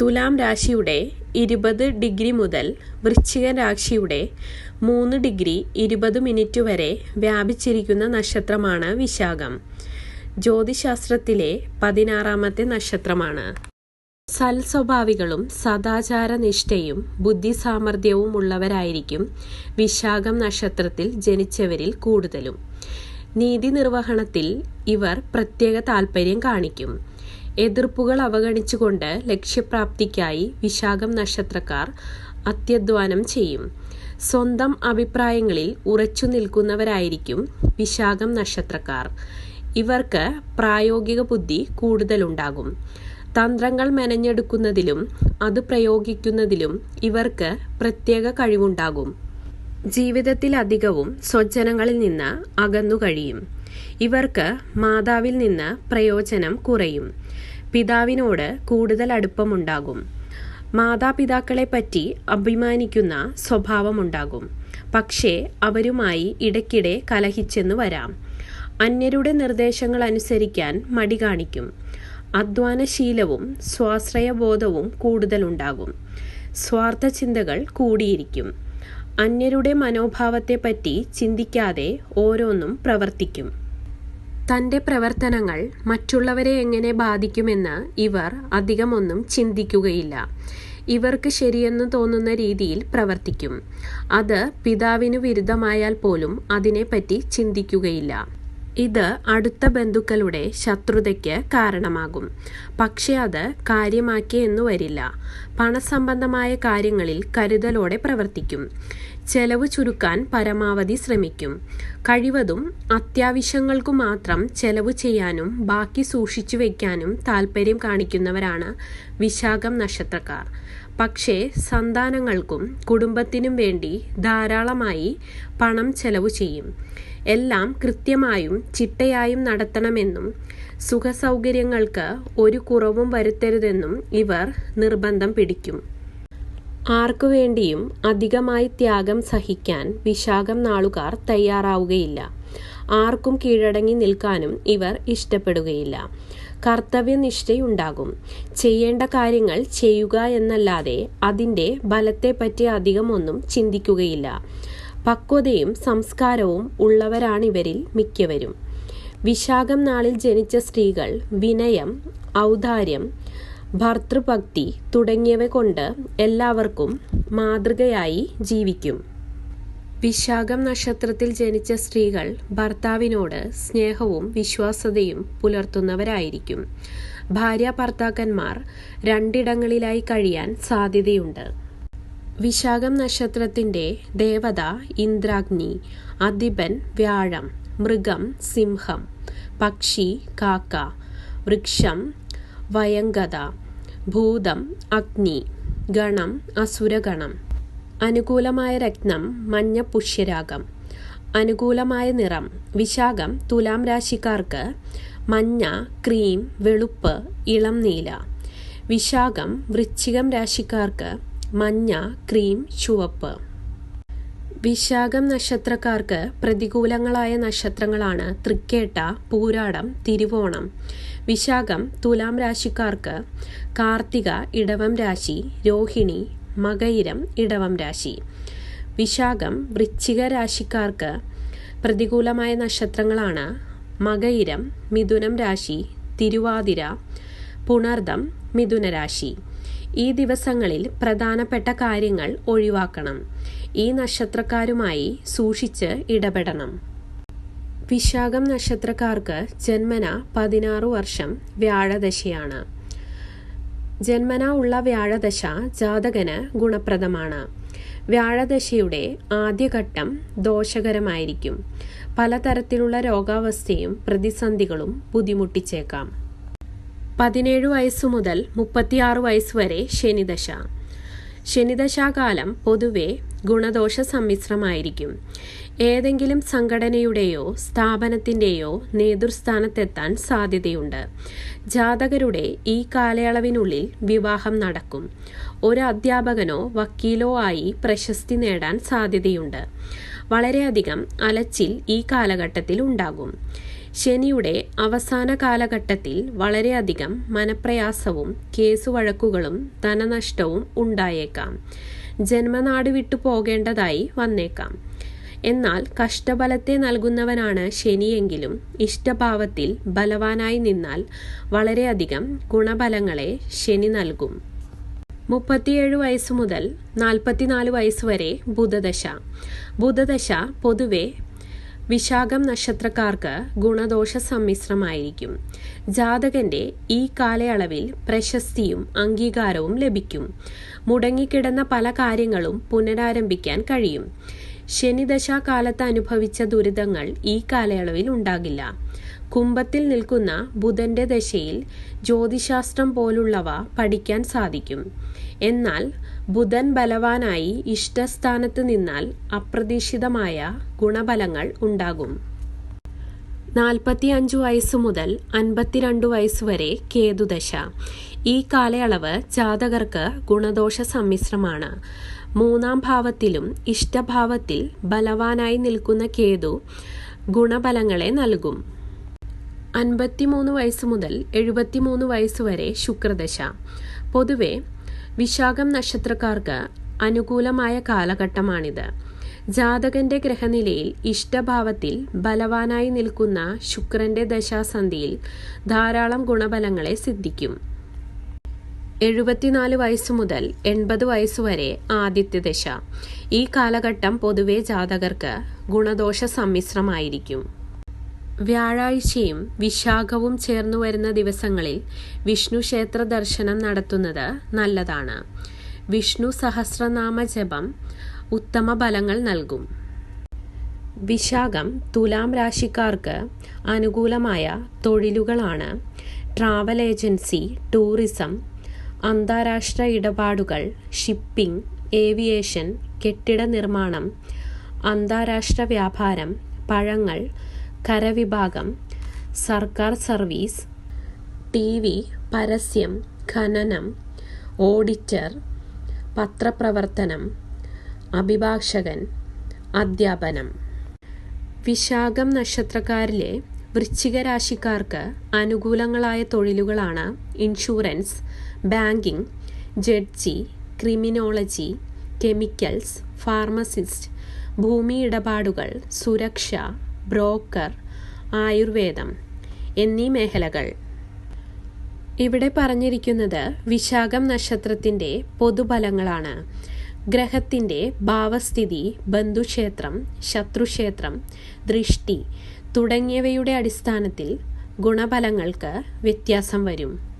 തുലാം രാശിയുടെ ഇരുപത് ഡിഗ്രി മുതൽ വൃശ്ചിക രാശിയുടെ മൂന്ന് ഡിഗ്രി ഇരുപത് മിനിറ്റ് വരെ വ്യാപിച്ചിരിക്കുന്ന നക്ഷത്രമാണ് വിശാഖം. ജ്യോതിശാസ്ത്രത്തിലെ പതിനാറാമത്തെ നക്ഷത്രമാണ്. സൽസ്വഭാവികളും ബുദ്ധി ബുദ്ധിസാമർഥ്യവും ഉള്ളവരായിരിക്കും വിശാഖം നക്ഷത്രത്തിൽ ജനിച്ചവരിൽ കൂടുതലും. നീതി നിർവഹണത്തിൽ ഇവർ പ്രത്യേക താൽപ്പര്യം കാണിക്കും. എതിർപ്പുകൾ അവഗണിച്ചുകൊണ്ട് ലക്ഷ്യപ്രാപ്തിക്കായി വിശാഖം നക്ഷത്രക്കാർ അത്യധ്വാനം ചെയ്യും. സ്വന്തം അഭിപ്രായങ്ങളിൽ ഉറച്ചു നിൽക്കുന്നവരായിരിക്കും വിശാഖം നക്ഷത്രക്കാർ. ഇവർക്ക് പ്രായോഗിക ബുദ്ധി കൂടുതലുണ്ടാകും. തന്ത്രങ്ങൾ മെനഞ്ഞെടുക്കുന്നതിലും അത് പ്രയോഗിക്കുന്നതിലും ഇവർക്ക് പ്രത്യേക കഴിവുണ്ടാകും. ജീവിതത്തിൽ അധികവും സ്വജനങ്ങളിൽ നിന്ന് അകന്നു കഴിയും ഇവർക്ക് മാതാവിൽ നിന്ന് പ്രയോജനം കുറയും. പിതാവിനോട് കൂടുതൽ അടുപ്പമുണ്ടാകും. മാതാപിതാക്കളെ പറ്റി അഭിമാനിക്കുന്ന സ്വഭാവമുണ്ടാകും. പക്ഷേ അവരുമായി ഇടയ്ക്കിടെ കലഹിച്ചെന്ന് വരാം. അന്യരുടെ നിർദ്ദേശങ്ങൾ അനുസരിക്കാൻ മടി കാണിക്കും. അധ്വാനശീലവും സ്വാശ്രയബോധവും കൂടുതലുണ്ടാകും. സ്വാർത്ഥ ചിന്തകൾ കൂടിയിരിക്കും. അന്യരുടെ മനോഭാവത്തെപ്പറ്റി ചിന്തിക്കാതെ ഓരോന്നും പ്രവർത്തിക്കും. തന്റെ പ്രവർത്തനങ്ങൾ മറ്റുള്ളവരെ എങ്ങനെ ബാധിക്കുമെന്ന് ഇവർ അധികമൊന്നും ചിന്തിക്കുകയില്ല. ഇവർക്ക് ശരിയെന്ന് തോന്നുന്ന രീതിയിൽ പ്രവർത്തിക്കും. അത് പിതാവിനു വിരുദ്ധമായാൽ പോലും അതിനെപ്പറ്റി ചിന്തിക്കുകയില്ല. ഇത് അടുത്ത ബന്ധുക്കളുടെ ശത്രുതയ്ക്ക് കാരണമാകും. പക്ഷെ അത് കാര്യമാക്കി എന്നു വരില്ല പണസംബന്ധമായ കാര്യങ്ങളിൽ കരുതലോടെ പ്രവർത്തിക്കും. ചെലവ് ചുരുക്കാൻ പരമാവധി ശ്രമിക്കും. കഴിവതും അത്യാവശ്യങ്ങൾക്കു മാത്രം ചെലവ് ചെയ്യാനും ബാക്കി സൂക്ഷിച്ചു വയ്ക്കാനും താല്പര്യം കാണിക്കുന്നവരാണ് വിശാഖം നക്ഷത്രക്കാർ. പക്ഷേ സന്താനങ്ങൾക്കും കുടുംബത്തിനും വേണ്ടി ധാരാളമായി പണം ചെലവ് ചെയ്യും. എല്ലാം കൃത്യമായും ചിട്ടയായും നടത്തണമെന്നും സുഖസൗകര്യങ്ങൾക്ക് ഒരു കുറവും വരുത്തരുതെന്നും ഇവർ നിർബന്ധം പിടിക്കും. ആർക്കു വേണ്ടിയും അധികമായി ത്യാഗം സഹിക്കാൻ വിശാഖം നാളുകാർ തയ്യാറാവുകയില്ല. ആർക്കും കീഴടങ്ങി നിൽക്കാനും ഇവർ ഇഷ്ടപ്പെടുകയില്ല. കർത്തവ്യനിഷ്ഠയുണ്ടാകും. ചെയ്യേണ്ട കാര്യങ്ങൾ ചെയ്യുക എന്നല്ലാതെ അതിന്റെ ബലത്തെപ്പറ്റി അധികമൊന്നും ചിന്തിക്കുകയില്ല. പക്വതയും സംസ്കാരവും ഉള്ളവരാണിവരിൽ മിക്കവരും. വിശാഖം നാളിൽ ജനിച്ച സ്ത്രീകൾ വിനയം ഔദാര്യം ഭർതൃഭക്തി തുടങ്ങിയവ കൊണ്ട് എല്ലാവർക്കും മാതൃകയായി ജീവിക്കും. വിശാഖം നക്ഷത്രത്തിൽ ജനിച്ച സ്ത്രീകൾ ഭർത്താവിനോട് സ്നേഹവും വിശ്വാസതയും പുലർത്തുന്നവരായിരിക്കും. ഭാര്യ ഭർത്താക്കന്മാർ രണ്ടിടങ്ങളിലായി കഴിയാൻ സാധ്യതയുണ്ട്. വിശാഖം നക്ഷത്രത്തിന്റെ ദേവത ഇന്ദ്രാഗ്നി അധിപൻ വ്യാഴം മൃഗം സിംഹം പക്ഷി കാക്ക വൃക്ഷം വയങ്കത ഭൂതം അഗ്നി ഗണം അസുരഗണം. അനുകൂലമായ രത്നം മഞ്ഞ പുഷ്യരാഗം. അനുകൂലമായ നിറം വിശാഖം തുലാം രാശിക്കാർക്ക് മഞ്ഞ ക്രീം വെളുപ്പ് ഇളം നീല. വിശാഖം വൃശ്ചികം രാശിക്കാർക്ക് മഞ്ഞ ക്രീം ചുവപ്പ്. വിശാഖം നക്ഷത്രക്കാർക്ക് പ്രതികൂലങ്ങളായ നക്ഷത്രങ്ങളാണ് തൃക്കേട്ട പൂരാടം തിരുവോണം. വിശാഖം തുലാം രാശിക്കാർക്ക് കാർത്തിക ഇടവം രാശി രോഹിണി മകയിരം ഇടവം രാശി. വിശാഖം വൃശ്ചിക രാശിക്കാർക്ക് പ്രതികൂലമായ നക്ഷത്രങ്ങളാണ്. മകയിരം മിഥുനം രാശി തിരുവാതിര പുണർദം മിഥുന രാശി. ഈ ദിവസങ്ങളിൽ പ്രധാനപ്പെട്ട കാര്യങ്ങൾ ഒഴിവാക്കണം. ഈ നക്ഷത്രക്കാരുമായി സൂക്ഷിച്ച് ഇടപെടണം. വിശാഖം നക്ഷത്രക്കാർക്ക് ജന്മന പതിനാറു വർഷം വ്യാഴദശയാണ്. ജന്മന ഉള്ള വ്യാഴദശ ജാതകന് ഗുണപ്രദമാണ്. വ്യാഴദശയുടെ ആദ്യഘട്ടം ദോഷകരമായിരിക്കും. പലതരത്തിലുള്ള രോഗാവസ്ഥയും പ്രതിസന്ധികളും ബുദ്ധിമുട്ടിച്ചേക്കാം. പതിനേഴ് വയസ്സു മുതൽ മുപ്പത്തിയാറ് വയസ്സ് വരെ ശനിദശ. ശനിദശാകാലം പൊതുവെ ഗുണദോഷ സമ്മിശ്രമായിരിക്കും ഏതെങ്കിലും സംഘടനയുടെയോ സ്ഥാപനത്തിന്റെയോ നേതൃസ്ഥാനത്തെത്താൻ സാധ്യതയുണ്ട്. ജാതകരുടെ ഈ കാലയളവിനുള്ളിൽ വിവാഹം നടക്കും. ഒരു അധ്യാപകനോ വക്കീലോ ആയി പ്രശസ്തി നേടാൻ സാധ്യതയുണ്ട്. വളരെയധികം അലച്ചിൽ ഈ കാലഘട്ടത്തിൽ ഉണ്ടാകും. ശനിയുടെ അവസാന കാലഘട്ടത്തിൽ വളരെയധികം മനപ്രയാസവും കേസുവഴക്കുകളും ധനനഷ്ടവും ഉണ്ടായേക്കാം. ജന്മനാട് വിട്ടു പോകേണ്ടതായി വന്നേക്കാം. എന്നാൽ കഷ്ടബലത്തെ നൽകുന്നവനാണ് ശനിയെങ്കിലും ഇഷ്ടഭാവത്തിൽ ബലവാനായി നിന്നാൽ വളരെയധികം ഗുണഫലങ്ങളെ ശനി നൽകും. മുപ്പത്തിയേഴ് വയസ്സ് മുതൽ നാൽപ്പത്തിനാല് വയസ്സ് വരെ ബുധദശ. ബുധദശ പൊതുവെ വിശാഖം നക്ഷത്രക്കാർക്ക് ഗുണദോഷ സമ്മിശ്രമായിരിക്കും ജാതകന്റെ ഈ കാലയളവിൽ പ്രശസ്തിയും അംഗീകാരവും ലഭിക്കും. മുടങ്ങിക്കിടന്ന പല കാര്യങ്ങളും പുനരാരംഭിക്കാൻ കഴിയും. ശനിദശാകാലത്ത് അനുഭവിച്ച ദുരിതങ്ങൾ ഈ കാലയളവിൽ ഉണ്ടാകില്ല. കുംഭത്തിൽ നിൽക്കുന്ന ബുധന്റെ ദശയിൽ ജ്യോതിശാസ്ത്രം പോലുള്ളവ പഠിക്കാൻ സാധിക്കും. എന്നാൽ ബുധൻ ബലവാനായി ഇഷ്ടസ്ഥാനത്ത് നിന്നാൽ അപ്രതീക്ഷിതമായ ഗുണഫലങ്ങൾ ഉണ്ടാകും. നാൽപ്പത്തി അഞ്ചു വയസ്സ് മുതൽ അൻപത്തിരണ്ട് വയസ്സ് വരെ കേതുദശ. ഈ കാലയളവ് ജാതകർക്ക് ഗുണദോഷ സമ്മിശ്രമാണ്. മൂന്നാം ഭാവത്തിലും ഇഷ്ടഭാവത്തിൽ ബലവാനായി നിൽക്കുന്ന കേതു ഗുണഫലങ്ങളെ നൽകും. അൻപത്തിമൂന്ന് വയസ്സ് മുതൽ എഴുപത്തിമൂന്ന് വയസ്സ് വരെ ശുക്രദശ. പൊതുവെ വിശാഖം നക്ഷത്രക്കാർക്ക് അനുകൂലമായ കാലഘട്ടമാണിത്. ജാതകന്റെ ഗ്രഹനിലയിൽ ഇഷ്ടഭാവത്തിൽ ബലവാനായി നിൽക്കുന്ന ശുക്രന്റെ ദശാസന്ധിയിൽ ധാരാളം ഗുണബലങ്ങളെ സിദ്ധിക്കും. എഴുപത്തിനാല് വയസ്സ് മുതൽ എൺപത് വരെ ആദിത്യ ദശ. ഈ കാലഘട്ടം പൊതുവെ ജാതകർക്ക് ഗുണദോഷ സമ്മിശ്രമായിരിക്കും വ്യാഴാഴ്ചയും വിശാഖവും ചേർന്നു വരുന്ന ദിവസങ്ങളിൽ വിഷ്ണു ക്ഷേത്ര ദർശനം നടത്തുന്നത് നല്ലതാണ്. വിഷ്ണു സഹസ്രനാമ ജപം ഉത്തമ ഫലങ്ങൾ നൽകും. വിശാഖം തുലാം രാശിക്കാർക്ക് അനുകൂലമായ തൊഴിലുകളാണ്. ട്രാവൽ ഏജൻസി ടൂറിസം അന്താരാഷ്ട്ര ഇടപാടുകൾ ഷിപ്പിംഗ് ഏവിയേഷൻ കെട്ടിട നിർമ്മാണം അന്താരാഷ്ട്ര വ്യാപാരം പഴങ്ങൾ കരവിഭാഗം സർക്കാർ സർവീസ് ടി വി പരസ്യം ഖനനം ഓഡിറ്റർ പത്രപ്രവർത്തനം അഭിഭാഷകൻ അധ്യാപനം. വിശാഖം നക്ഷത്രക്കാരിലെ വൃശ്ചിക രാശിക്കാർക്ക് അനുകൂലങ്ങളായ തൊഴിലുകളാണ് insurance banking judge criminology chemicals pharmacist ഭൂമി ഇടപാടുകൾ സുരക്ഷ ബ്രോക്കർ ആയുർവേദം എന്നീ മേഖലകൾ. ഇവിടെ പറഞ്ഞിരിക്കുന്നത് വിശാഖം നക്ഷത്രത്തിന്റെ പൊതുഫലങ്ങളാണ് ഗ്രഹത്തിന്റെ ഭാവസ്ഥിതി ബന്ധുക്ഷേത്രം ശത്രുക്ഷേത്രം ദൃഷ്ടി തുടങ്ങിയവയുടെ അടിസ്ഥാനത്തിൽ ഗുണഫലങ്ങൾക്ക് വ്യത്യാസം വരും.